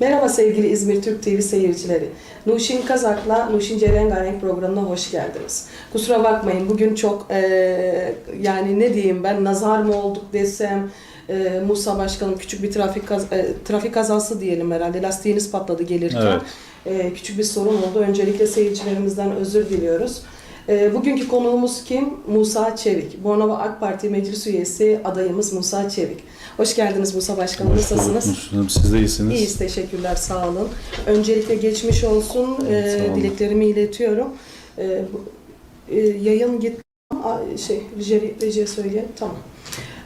Merhaba sevgili İzmir Türk TV seyircileri. Nuşin Kazak'la Nuşin Cerengarenk programına hoş geldiniz. Kusura bakmayın bugün çok eee, yani ne diyeyim ben nazar mı olduk desem eee, Musa Başkanım küçük bir trafik kaz- eee, trafik kazası diyelim herhalde lastiğiniz patladı gelirken. Evet. Eee, küçük bir sorun oldu. Öncelikle seyircilerimizden özür diliyoruz. Eee, bugünkü konuğumuz kim? Musa Çevik. Bornova AK Parti Meclis Üyesi adayımız Musa Çevik. Hoş geldiniz Musa Başkanım. Nasılsınız? Hanım. Siz de iyisiniz. İyiyiz, teşekkürler, sağ olun. Öncelikle geçmiş olsun, Evet, e, dileklerimi iletiyorum. E, bu- e, yayın git, şey, Rice, Rice söyleyeyim, tamam.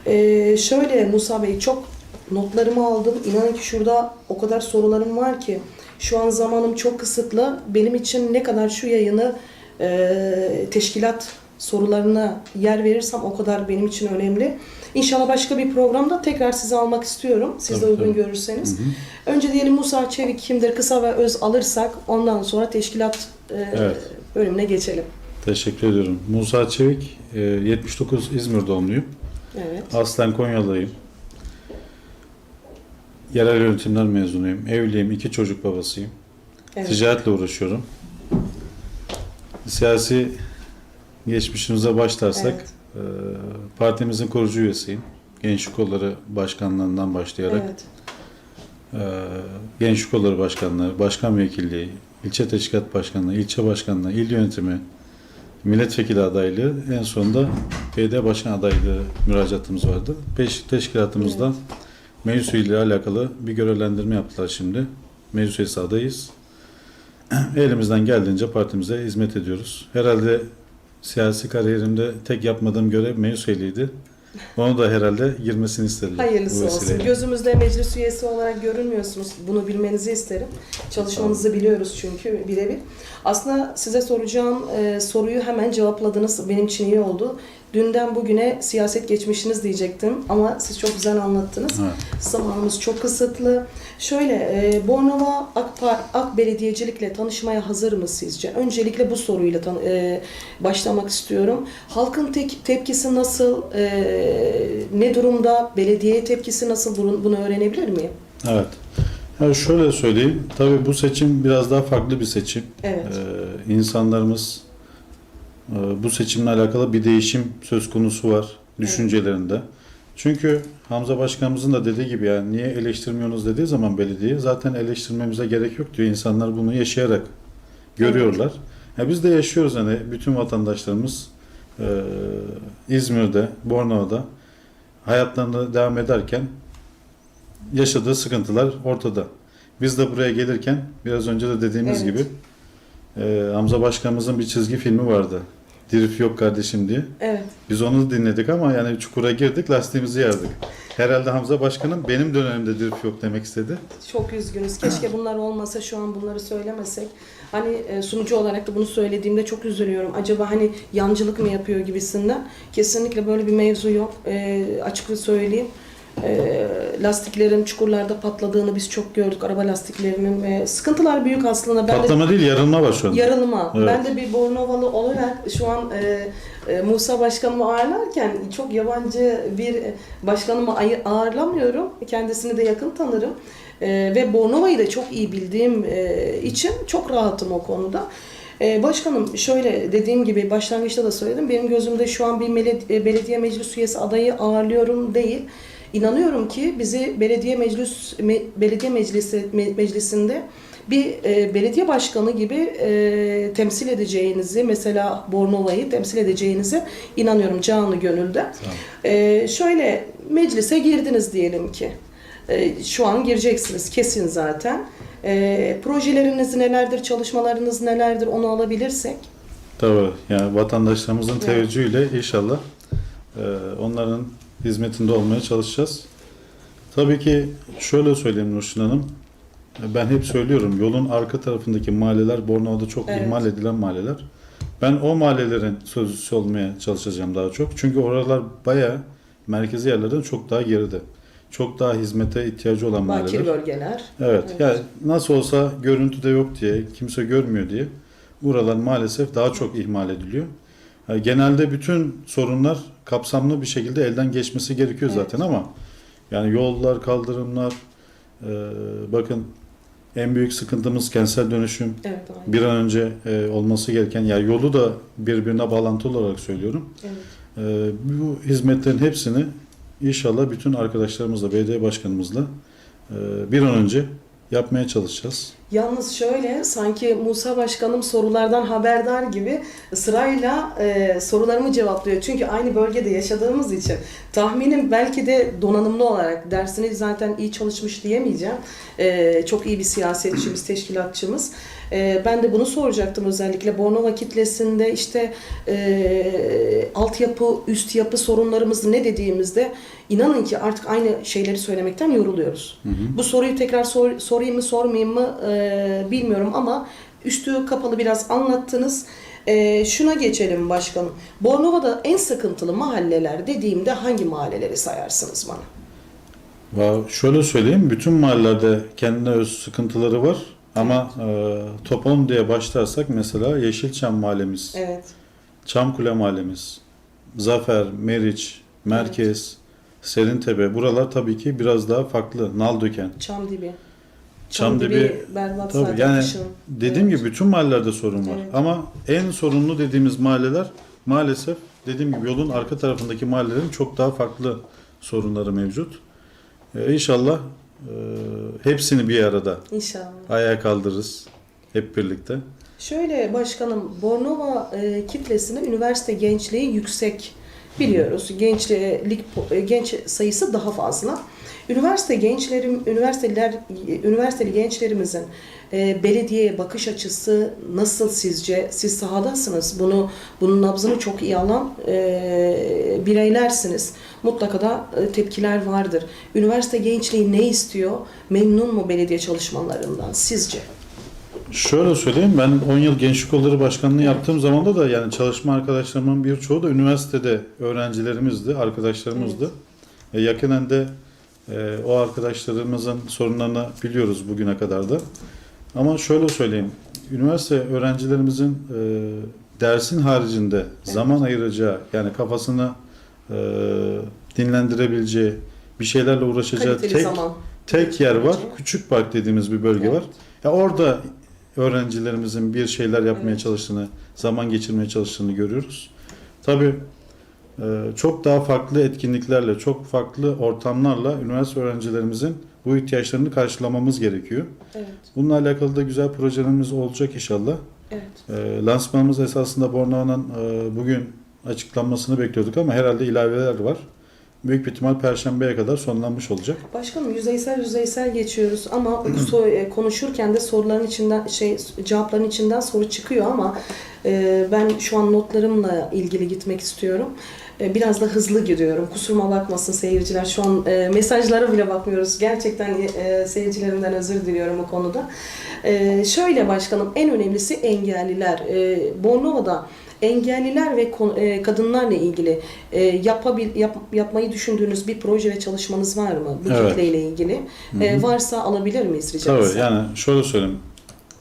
E, şöyle Musa Bey, çok notlarımı aldım. İnanın ki şurada o kadar sorularım var ki, şu an zamanım çok kısıtlı. Benim için ne kadar şu yayını e, teşkilat sorularına yer verirsem o kadar benim için önemli. İnşallah başka bir programda tekrar sizi almak istiyorum. Siz de Tabii, uygun tabii. görürseniz. Hı hı. Önce diyelim Musa Çevik kimdir kısa ve öz alırsak ondan sonra teşkilat e, Evet. bölümüne geçelim. Teşekkür ediyorum. Musa Çevik, e, 79 İzmir doğumluyum. Evet. Aslen Konyalıyım. Yerel yönetimler mezunuyum. Evliyim, iki çocuk babasıyım. evet. Ticaretle uğraşıyorum. Siyasi geçmişimize başlarsak, Evet. e, partimizin kurucu üyesiyim. Gençlik Kolları Başkanlığından başlayarak Evet. Ee, Gençlik Kolları Başkanlığı, Başkan Vekilliği, İlçe Teşkilat Başkanlığı, İlçe Başkanlığı, İl Yönetimi, Milletvekili adaylığı, en sonunda BD Başkan adaylığı müracaatımız vardı. Beş teşkilatımızda meclis üyeliği alakalı bir görevlendirme yaptılar şimdi. Meclis üyesi adayız. Elimizden geldiğince partimize hizmet ediyoruz. Herhalde siyasi kariyerimde tek yapmadığım görev meclis üyeliğiydi. Onu da herhalde girmesini istediler. Hayırlısı olsun. Gözümüzde meclis üyesi olarak görünmüyorsunuz. Bunu bilmenizi isterim. Çalışmanızı biliyoruz çünkü birebir. Aslında size soracağım e, soruyu hemen cevapladınız. Benim için iyi oldu. Dünden bugüne siyaset geçmişiniz diyecektim ama siz çok güzel anlattınız. Evet. Zamanımız çok kısıtlı. Şöyle, e, Bornova AK, AK Belediyecilikle tanışmaya hazır mı sizce? Öncelikle bu soruyla tan- e, başlamak istiyorum. Halkın tek- tepkisi nasıl? E, ne durumda? Belediye tepkisi nasıl? Bunu, bunu öğrenebilir miyim? Evet. Ya şöyle söyleyeyim. Tabii bu seçim biraz daha farklı bir seçim. Evet. Ee, insanlarımız e, bu seçimle alakalı bir değişim söz konusu var düşüncelerinde. Çünkü Hamza Başkanımızın da dediği gibi yani niye eleştirmiyorsunuz dediği zaman belediye zaten eleştirmemize gerek yok diyor. İnsanlar bunu yaşayarak görüyorlar. Ya biz de yaşıyoruz hani bütün vatandaşlarımız e, İzmir'de, Bornova'da hayatlarına devam ederken yaşadığı sıkıntılar ortada. Biz de buraya gelirken biraz önce de dediğimiz Evet. gibi e, Hamza Başkanımızın bir çizgi filmi vardı. Dirif yok kardeşim diye. Evet. Biz onu dinledik ama yani çukura girdik lastiğimizi yardık. Herhalde Hamza Başkanım benim dönemimde dirif yok demek istedi. Çok üzgünüz. Keşke bunlar olmasa şu an bunları söylemesek. Hani e, sunucu olarak da bunu söylediğimde çok üzülüyorum. Acaba hani yancılık mı yapıyor gibisinden. Kesinlikle böyle bir mevzu yok. E, açıkça söyleyeyim. E, lastiklerin çukurlarda patladığını biz çok gördük. Araba lastiklerinin ve sıkıntılar büyük aslında. Ben de Patlama değil yarılma var şu anda. Yarılma. Evet. Ben de bir Bornovalı olarak şu an e, e, Musa Başkanımı ağırlarken çok yabancı bir başkanımı ağırlamıyorum. Kendisini de yakın tanırım. E, ve Bornova'yı da çok iyi bildiğim e, için çok rahatım o konuda. E, başkanım şöyle dediğim gibi başlangıçta da söyledim. Benim gözümde şu an bir e, belediye meclis üyesi adayı ağırlıyorum değil. İnanıyorum ki bizi belediye meclis me- belediye meclisi me- meclisinde bir e, belediye başkanı gibi e, temsil edeceğinizi, mesela Bornova'yı temsil edeceğinize inanıyorum canı gönülde. E, şöyle meclise girdiniz diyelim ki. E, şu an gireceksiniz kesin zaten. E, projeleriniz nelerdir, çalışmalarınız nelerdir onu alabilirsek. Tabii yani vatandaşlarımızın teveccühüyle inşallah e, onların hizmetinde olmaya çalışacağız. Tabii ki şöyle söyleyeyim Nurşin Hanım. Ben hep söylüyorum yolun arka tarafındaki mahalleler Bornova'da çok Evet. ihmal edilen mahalleler. Ben o mahallelerin sözcüsü olmaya çalışacağım daha çok. Çünkü oralar bayağı merkezi yerlerden çok daha geride. Çok daha hizmete ihtiyacı olan mahalleler. Bakir bölgeler. Evet. Evet. Yani nasıl olsa görüntüde yok diye, kimse görmüyor diye buralar maalesef daha çok ihmal ediliyor. Yani genelde bütün sorunlar kapsamlı bir şekilde elden geçmesi gerekiyor Evet. zaten ama yani yollar, kaldırımlar, e, bakın En büyük sıkıntımız kentsel dönüşüm. Evet, aynen. Bir an önce e, olması gereken, ya yolu da birbirine bağlantılı olarak söylüyorum. Evet. E, bu hizmetlerin hepsini inşallah bütün arkadaşlarımızla, belediye başkanımızla e, bir an önce yapmaya çalışacağız. Yalnız şöyle sanki Musa Başkanım sorulardan haberdar gibi sırayla e, sorularımı cevaplıyor. Çünkü aynı bölgede yaşadığımız için tahminim belki de donanımlı olarak dersini zaten iyi çalışmış diyemeyeceğim. E, çok iyi bir siyasetçimiz, teşkilatçımız. E, ben de bunu soracaktım özellikle Bornova kitlesinde işte e, altyapı, üst yapı sorunlarımız ne dediğimizde inanın ki artık aynı şeyleri söylemekten yoruluyoruz. Hı hı. Bu soruyu tekrar sor- sorayım mı sormayayım mı e, bilmiyorum ama üstü kapalı biraz anlattınız. E, şuna geçelim başkanım. Bornova'da en sıkıntılı mahalleler dediğimde hangi mahalleleri sayarsınız bana? Şöyle söyleyeyim, bütün mahallelerde kendine öz sıkıntıları var. Ama e, toplam diye başlarsak mesela Yeşilçam mahallemiz, Evet. Çamkule mahallemiz, Zafer, Meriç, Merkez, Serintepe. Buralar tabii ki biraz daha farklı. Naldöken. Çamdibi. Çamdibi, berbat tabii zaten yani kışın. Dediğim Evet. gibi bütün mahallelerde sorun var. Evet. Ama en sorunlu dediğimiz mahalleler maalesef dediğim gibi yolun arka tarafındaki mahallelerin çok daha farklı sorunları mevcut. Ee, inşallah e, hepsini bir arada İnşallah. ayağa kaldırırız hep birlikte. Şöyle başkanım, Bornova e, kitlesinde üniversite gençliği yüksek biliyoruz. Gençlik e, genç sayısı daha fazla. Üniversite gençlerim, üniversiteler, üniversiteli gençlerimizin e, belediyeye bakış açısı nasıl sizce? Siz sahadasınız. Bunu bunun nabzını çok iyi alan e, bireylersiniz. Mutlaka da e, tepkiler vardır. Üniversite gençliği ne istiyor? Memnun mu belediye çalışmalarından sizce? Şöyle söyleyeyim ben 10 yıl Gençlik Kolları Başkanlığı yaptığım zaman da yani çalışma arkadaşlarımın birçoğu da üniversitede öğrencilerimizdi, arkadaşlarımızdı. E, yakinen de e, o arkadaşlarımızın sorunlarını biliyoruz bugüne kadar da. Ama şöyle söyleyeyim, üniversite öğrencilerimizin e, dersin haricinde zaman ayıracağı, yani kafasını e, dinlendirebileceği, bir şeylerle uğraşacağı Kaliteli tek zaman. tek yer var. Küçük Park dediğimiz bir bölge Evet. var. Ya orada öğrencilerimizin bir şeyler yapmaya Evet. çalıştığını, zaman geçirmeye çalıştığını görüyoruz. Tabii çok daha farklı etkinliklerle, çok farklı ortamlarla üniversite öğrencilerimizin bu ihtiyaçlarını karşılamamız gerekiyor. Evet, Bununla alakalı da güzel projelerimiz olacak inşallah. evet. E, Lansmanımız esasında Bornova'nın e, bugün açıklanmasını bekliyorduk ama herhalde ilaveler var. Büyük bir ihtimal Perşembe'ye kadar sonlanmış olacak. Başkanım yüzeysel yüzeysel geçiyoruz ama e, konuşurken de soruların içinden şey cevapların içinden soru çıkıyor ama e, ben şu an notlarımla ilgili gitmek istiyorum. E, biraz da hızlı gidiyorum. Kusuruma bakmasın seyirciler. Şu an e, mesajlara bile bakmıyoruz. Gerçekten e, seyircilerimden özür diliyorum o konuda. E, şöyle başkanım en önemlisi engelliler. E, Bornova'da engelliler ve e, kadınlarla ilgili e, yapabil, yap- yapmayı düşündüğünüz bir proje ve çalışmanız var mı bu Evet. kitleyle ilgili? E, varsa alabilir miyiz rica Tabii etsem? yani şöyle söyleyeyim.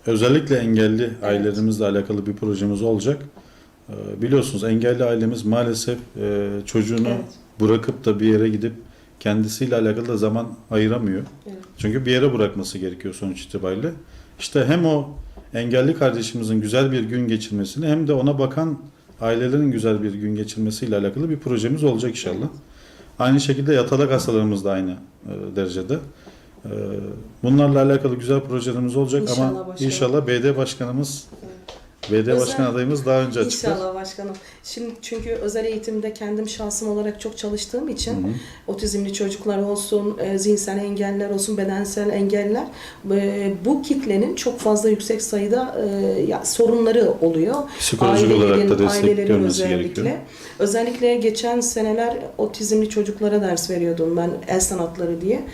Özellikle engelli Evet. ailelerimizle alakalı bir projemiz olacak. Ee, Biliyorsunuz engelli ailemiz maalesef e, çocuğunu Evet. bırakıp da bir yere gidip kendisiyle alakalı da zaman ayıramıyor. Evet. Çünkü bir yere bırakması gerekiyor sonuç itibariyle. İşte hem o engelli kardeşimizin güzel bir gün geçirmesini hem de ona bakan ailelerin güzel bir gün geçirmesiyle alakalı bir projemiz olacak inşallah. Aynı şekilde yatalak hastalarımız da aynı e, derecede. E, bunlarla alakalı güzel projelerimiz olacak İnşallah ama başkanım. inşallah BD başkanımız BD Özel- başkan adayımız daha önce açıklar. İnşallah başkanım. Şimdi çünkü özel eğitimde kendim şahsım olarak çok çalıştığım için Hı hı. otizmli çocuklar olsun, e, zihinsel engelliler olsun, bedensel engeller e, bu kitlenin çok fazla yüksek sayıda e, ya, sorunları oluyor. Psikolojik olarak da destek görmesi özellikle. gerekiyor. Özellikle geçen seneler otizmli çocuklara ders veriyordum ben el sanatları diye.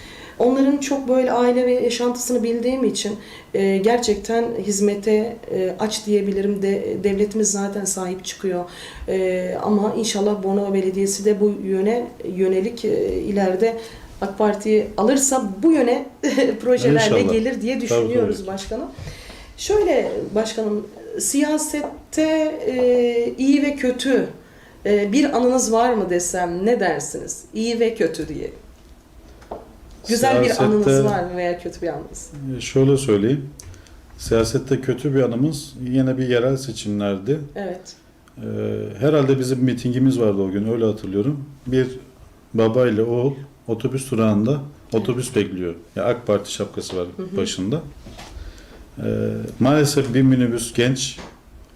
Onların çok böyle aile ve yaşantısını bildiğim için e, gerçekten hizmete e, aç diyebilirim. De, devletimiz zaten sahip çıkıyor. E, ama inşallah Bornova Belediyesi de bu yöne yönelik e, ileride AK Parti alırsa bu yöne projelerle İnşallah. gelir diye Tabii, düşünüyoruz tabii. başkanım. Şöyle başkanım siyasette e, iyi ve kötü e, bir anınız var mı desem ne dersiniz? İyi ve kötü diye. Güzel bir anınız Siyasette- var mı veya kötü bir anınız? E, Şöyle söyleyeyim. Siyasette kötü bir anımız yine bir yerel seçimlerdi. Evet. Ee, herhalde bizim mitingimiz vardı o gün öyle hatırlıyorum. Bir baba ile oğul otobüs durağında otobüs bekliyor. Ya AK Parti şapkası var Hı hı. başında. Ee, maalesef bir minibüs genç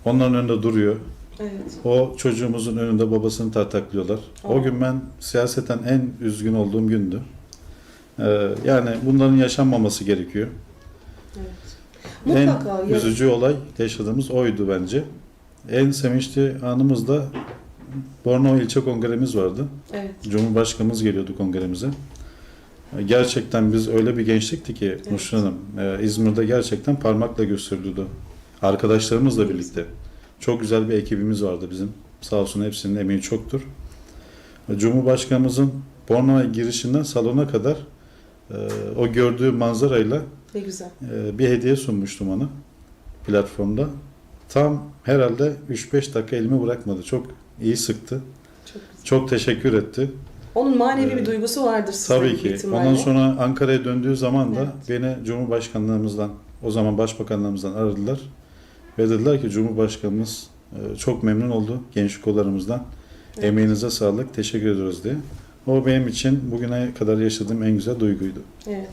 onların önünde duruyor. Evet. O çocuğumuzun önünde babasını tartaklıyorlar. Aa. O gün ben siyaseten en üzgün olduğum gündü. Ee, yani bunların yaşanmaması gerekiyor. Evet. Mutlaka. En ya- üzücü olay yaşadığımız oydu bence. En sevinçli anımız da Bornova İlçe Kongremiz vardı. Evet. Cumhurbaşkanımız geliyordu kongremize. Gerçekten biz öyle bir gençlikti ki Evet. Nurşin Hanım, e, İzmir'de gerçekten parmakla gösteriliyordu. Arkadaşlarımızla birlikte. Çok güzel bir ekibimiz vardı bizim. Sağ olsun hepsinin emeği çoktur. Cumhurbaşkanımızın Bornova girişinden salona kadar e, o gördüğü manzarayla Ne güzel. ee, bir hediye sunmuştum ona platformda. Tam herhalde 3-5 dakika elimi bırakmadı. Çok iyi sıktı. Çok güzel. Çok teşekkür etti. Onun manevi bir Ee, duygusu vardır size Tabii ki. ihtimalle. Ondan sonra Ankara'ya döndüğü zaman da Evet. beni Cumhurbaşkanlığımızdan, o zaman Başbakanlığımızdan aradılar. Ve dediler ki Cumhurbaşkanımız e, çok memnun oldu gençlik kollarımızdan. Evet. Emeğinize sağlık, teşekkür ediyoruz diye. O benim için bugüne kadar yaşadığım en güzel duyguydu. Evet.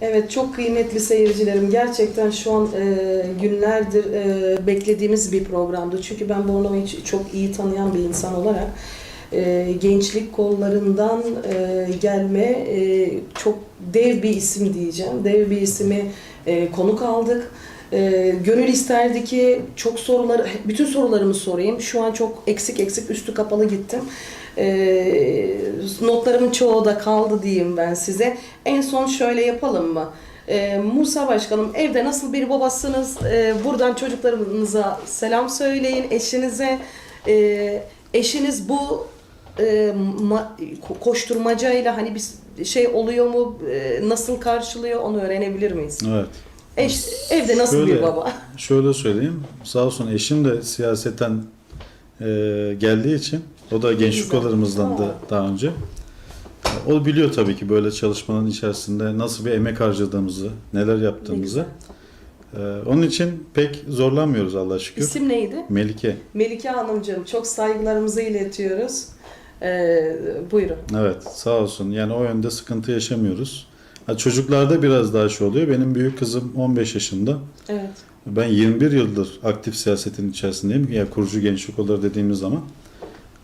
Evet çok kıymetli seyircilerim. Gerçekten şu an e, günlerdir e, beklediğimiz bir programdı. Çünkü ben Bornova'yı çok iyi tanıyan bir insan olarak e, gençlik kollarından e, gelme e, çok dev bir isim diyeceğim. Dev bir ismi e, konuk aldık. E, gönül isterdi ki çok soruları, bütün sorularımı sorayım. Şu an çok eksik eksik üstü kapalı gittim. E, notlarımın çoğu da kaldı diyeyim ben size. En son şöyle yapalım mı? E, Musa Başkanım evde nasıl bir babasınız? E, buradan çocuklarınıza selam söyleyin, eşinize. E, eşiniz bu e, ma- ko- koşturmacayla hani bir şey oluyor mu? E, nasıl karşılıyor onu öğrenebilir miyiz? Evet. Eş, evde nasıl bir Şöyle- baba? Şöyle söyleyeyim. Sağ olsun eşim de siyaseten e, geldiği için o da gençlik Güzel. kollarımızdandı Aa. daha önce. O biliyor tabii ki böyle çalışmanın içerisinde nasıl bir emek harcadığımızı, neler Ne yaptığımızı. güzel. E, onun için pek zorlanmıyoruz Allah'a şükür. İsim neydi? Melike. Melike Hanımcığım çok saygılarımızı iletiyoruz. E, buyurun. Evet sağ olsun. Yani o yönde sıkıntı yaşamıyoruz. Ha, çocuklarda biraz daha şey oluyor. Benim büyük kızım 15 yaşında. Evet. Ben 21 yıldır aktif siyasetin içerisindeyim. Ya kurucu gençlik olur dediğimiz zaman.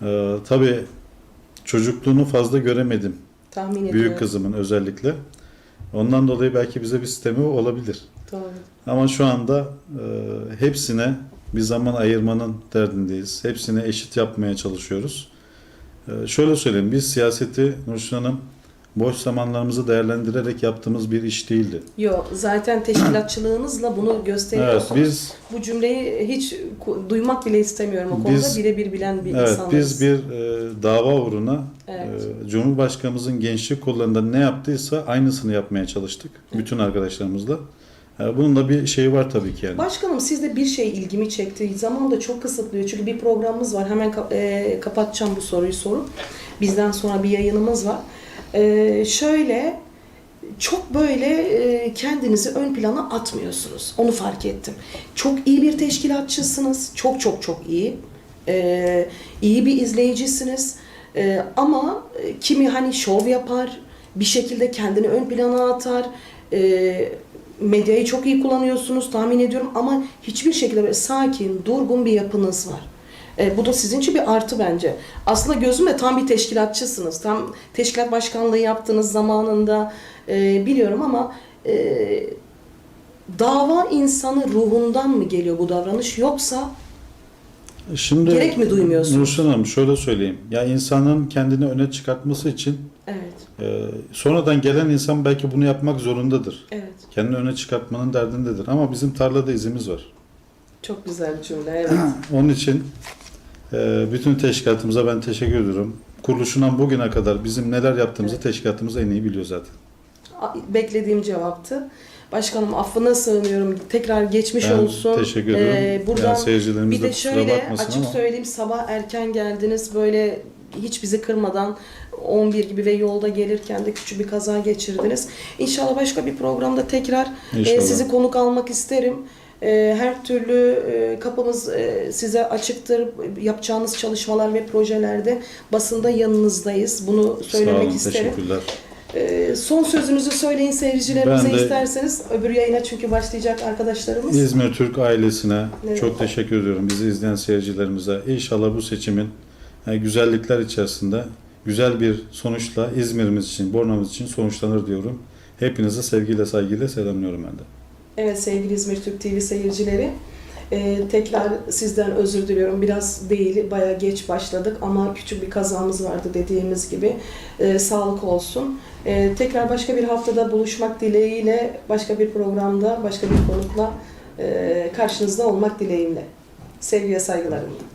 Ee, tabii çocukluğunu fazla göremedim. Tahmin ediyorum. Büyük kızımın özellikle. Ondan dolayı belki bize bir sistemi olabilir. Doğru. Ama şu anda e, hepsine bir zaman ayırmanın derdindeyiz. Hepsine eşit yapmaya çalışıyoruz. E, şöyle söyleyeyim, biz siyaseti Nurşin Hanım boş zamanlarımızı değerlendirerek yaptığımız bir iş değildi. Yok zaten teşkilatçılığınızla bunu Evet, gösteriyorsunuz. biz Bu cümleyi hiç duymak bile istemiyorum o konuda. Biz- Birebir bilen bir Evet, insanlarız. biz bir e, dava uğruna Evet. e, Cumhurbaşkanımızın gençlik kollarında ne yaptıysa aynısını yapmaya çalıştık. Bütün arkadaşlarımızla. E, bunun da bir şeyi var tabii ki yani. Başkanım sizde bir şey ilgimi çekti. Zaman da çok kısıtlıyor. Çünkü bir programımız var. Hemen ka- e, kapatacağım bu soruyu sorup. Bizden sonra bir yayınımız var. E, şöyle çok böyle e, kendinizi ön plana atmıyorsunuz. Onu fark ettim. Çok iyi bir teşkilatçısınız. Çok çok çok iyi. E, iyi bir izleyicisiniz. E, ama e, kimi hani şov yapar, bir şekilde kendini ön plana atar. E, medyayı çok iyi kullanıyorsunuz tahmin ediyorum ama hiçbir şekilde böyle sakin, durgun bir yapınız var. E, bu da sizin için bir artı bence. Aslında gözümle tam bir teşkilatçısınız. Tam teşkilat başkanlığı yaptığınız zamanında e, biliyorum ama e, dava insanı ruhundan mı geliyor bu davranış yoksa Şimdi Gerek mi duymuyorsunuz? Nurşin Hanım şöyle söyleyeyim. Ya insanın kendini öne çıkartması için evet e, sonradan gelen insan belki bunu yapmak zorundadır. evet Kendini öne çıkartmanın derdindedir. Ama bizim tarlada izimiz var. çok güzel bir cümle evet. Onun için e, bütün teşkilatımıza ben teşekkür ediyorum. Kuruluşundan bugüne kadar bizim neler yaptığımızı teşkilatımız en iyi biliyor zaten. Beklediğim cevaptı. Başkanım affına sığınıyorum. Tekrar geçmiş Ben olsun. teşekkür ediyorum. Ee, buradan yani Bir de şöyle açık ama söyleyeyim sabah erken geldiniz böyle hiç bizi kırmadan 11 gibi ve yolda gelirken de küçük bir kaza geçirdiniz. İnşallah başka bir programda tekrar e, sizi konuk almak isterim. E, Her türlü e, kapımız e, size açıktır. Yapacağınız çalışmalar ve projelerde basında yanınızdayız. Bunu Sağ söylemek olun, isterim. teşekkürler. E, Son sözünüzü söyleyin seyircilerimize Ben de- isterseniz. Öbür yayına çünkü başlayacak arkadaşlarımız. İzmir Türk ailesine Evet. çok teşekkür ediyorum. Bizi izleyen seyircilerimize. İnşallah bu seçimin e, güzellikler içerisinde güzel bir sonuçla İzmir'imiz için, Bornova'mız için sonuçlanır diyorum. Hepinize sevgiyle, saygıyla selamlıyorum ben de. Evet sevgili İzmir Türk TV seyircileri. Ee, tekrar sizden özür diliyorum. Biraz değil, bayağı geç başladık ama küçük bir kazamız vardı dediğimiz gibi. Ee, sağlık olsun. Ee, tekrar başka bir haftada buluşmak dileğiyle, başka bir programda, başka bir konukla e, karşınızda olmak dileğimle. Sevgi ve saygılarımla.